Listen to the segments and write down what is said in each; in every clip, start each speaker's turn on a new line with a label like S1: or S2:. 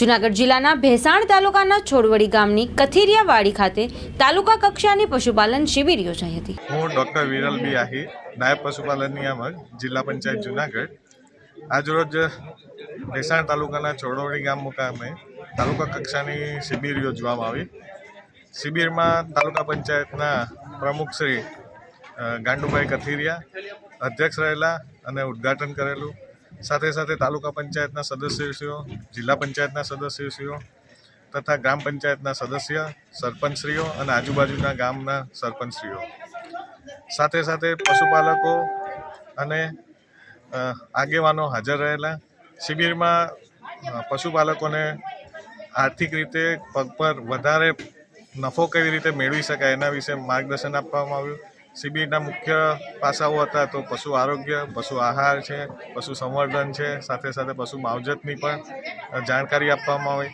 S1: જુનાગઢ જિલ્લાના ભેસાણ તાલુકાના છોડવડી ગામની કથિરિયાવાડી ખાતે તાલુકા કક્ષાની પશુપાલન શિબિર યોજાઈ હતી.
S2: હું ડૉક્ટર વિરલ બી આહી નાયબ પશુપાલન નિયામક જિલ્લા પંચાયત જુનાગઢ. આજરોજ ભેસાણ તાલુકાના છોડવડી ગામ મુકામે તાલુકા કક્ષાની શિબિર યોજવામાં આવી. શિબિરમાં તાલુકા પંચાયતના પ્રમુખ શ્રી ગાંડુભાઈ કથિરિયા અધ્યક્ષ રહેલા અને ઉદ્ઘાટન કરેલું. સાથે સાથે તાલુકા પંચાયતના સદસ્યશ્રીઓ, જિલ્લા પંચાયતના સદસ્યશ્રીઓ તથા ગ્રામ પંચાયતના સદસ્ય, સરપંચશ્રીઓ અને આજુબાજુના ગામના સરપંચશ્રીઓ. સાથે સાથે પશુપાલકો અને આગેવાનો હાજર રહેલા. શિબિરમાં પશુપાલકોને આર્થિક રીતે પગ પર વધારે નફો કેવી રીતે મેળવી શકાય એના વિશે માર્ગદર્શન આપવામાં આવ્યું. શિબિરના મુખ્ય પાસાઓ હતા તો પશુ આરોગ્ય, પશુ આહાર છે, પશુ સંવર્ધન છે, સાથે સાથે પશુ માવજતની પણ જાણકારી આપવામાં આવી.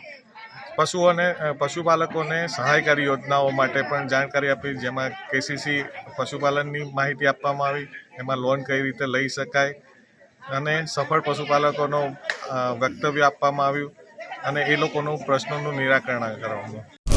S2: પશુઓને પશુપાલકોને સહાયકારી યોજનાઓ માટે પણ જાણકારી આપી, જેમાં કેસીસી પશુપાલનની માહિતી આપવામાં આવી, એમાં લોન કઈ રીતે લઈ શકાય, અને સફળ પશુપાલકોનો વક્તવ્ય આપવામાં આવ્યું, અને એ લોકોનું પ્રશ્નોનું નિરાકરણ કરવામાં